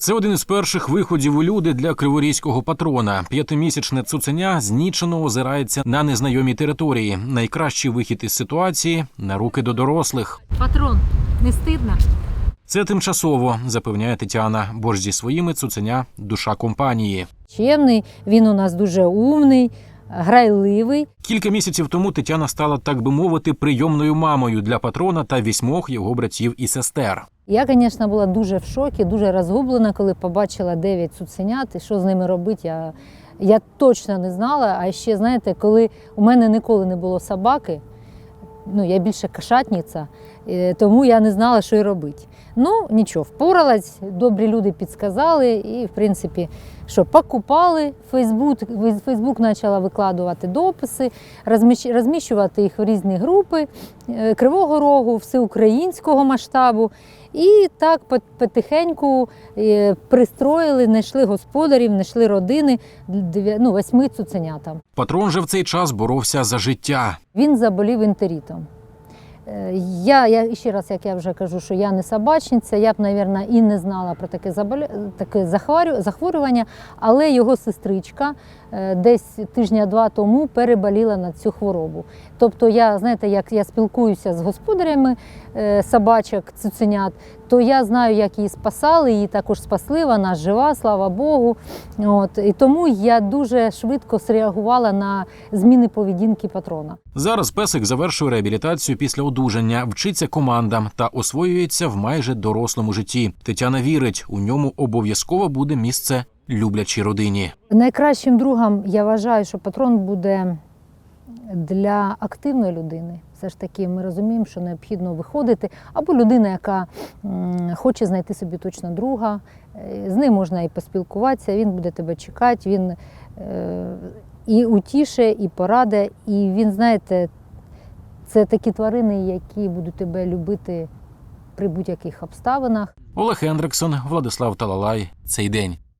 Це один із перших виходів у люди для криворізького патрона. П'ятимісячне цуценя знічено озирається на незнайомій території. Найкращий вихід із ситуації на руки до дорослих. Патрон, не стидно? Це тимчасово, запевняє Тетяна, бо ж зі своїми цуценя душа компанії. Чемний, він у нас дуже умний, грайливий. Кілька місяців тому Тетяна стала, так би мовити, прийомною мамою для патрона та вісьмох його братів і сестер. Я, звісно, була дуже в шокі, дуже розгублена, коли побачила дев'ять цуценят і що з ними робити. Я, я точно не знала. А ще, знаєте, коли у мене ніколи не було собаки, ну я більше кошатниця, тому я не знала, що й робити. Ну, нічого, впоралась, добрі люди підсказали, і, в принципі, що покупали Фейсбук, Фейсбук почала викладувати дописи, розміщувати їх в різні групи е, Кривого Рогу, всеукраїнського масштабу. І так потихеньку е, пристроїли, знайшли господарів, знайшли родини ну, восьми цуценятам. Патрон же в цей час боровся за життя. Він заболів ентерітом. Я, я ще раз, як я вже кажу, що я не собачниця, я б, мабуть, і не знала про таке, заболя... таке захворю- захворювання, але його сестричка е, десь тижня-два тому переболіла на цю хворобу. Тобто, я, знаєте, як я спілкуюся з господарями е, собачок, цуценят, то я знаю, як її спасали, її також спасли, вона жива, слава Богу. От, і тому я дуже швидко зреагувала на зміни поведінки патрона. Зараз песик завершує реабілітацію після одужання, вчиться командам та освоюється в майже дорослому житті. Тетяна вірить, у ньому обов'язково буде місце люблячій родині. Найкращим другом я вважаю, що патрон буде для активної людини. Все ж таки, ми розуміємо, що необхідно виходити, або людина, яка хоче знайти собі точно друга. Е, З ним можна і поспілкуватися, він буде тебе чекати, він е, і утіше, і пораде. І він, знаєте, це такі тварини, які будуть тебе любити при будь-яких обставинах. Олег Ендриксон, Владислав Талалай. Цей день.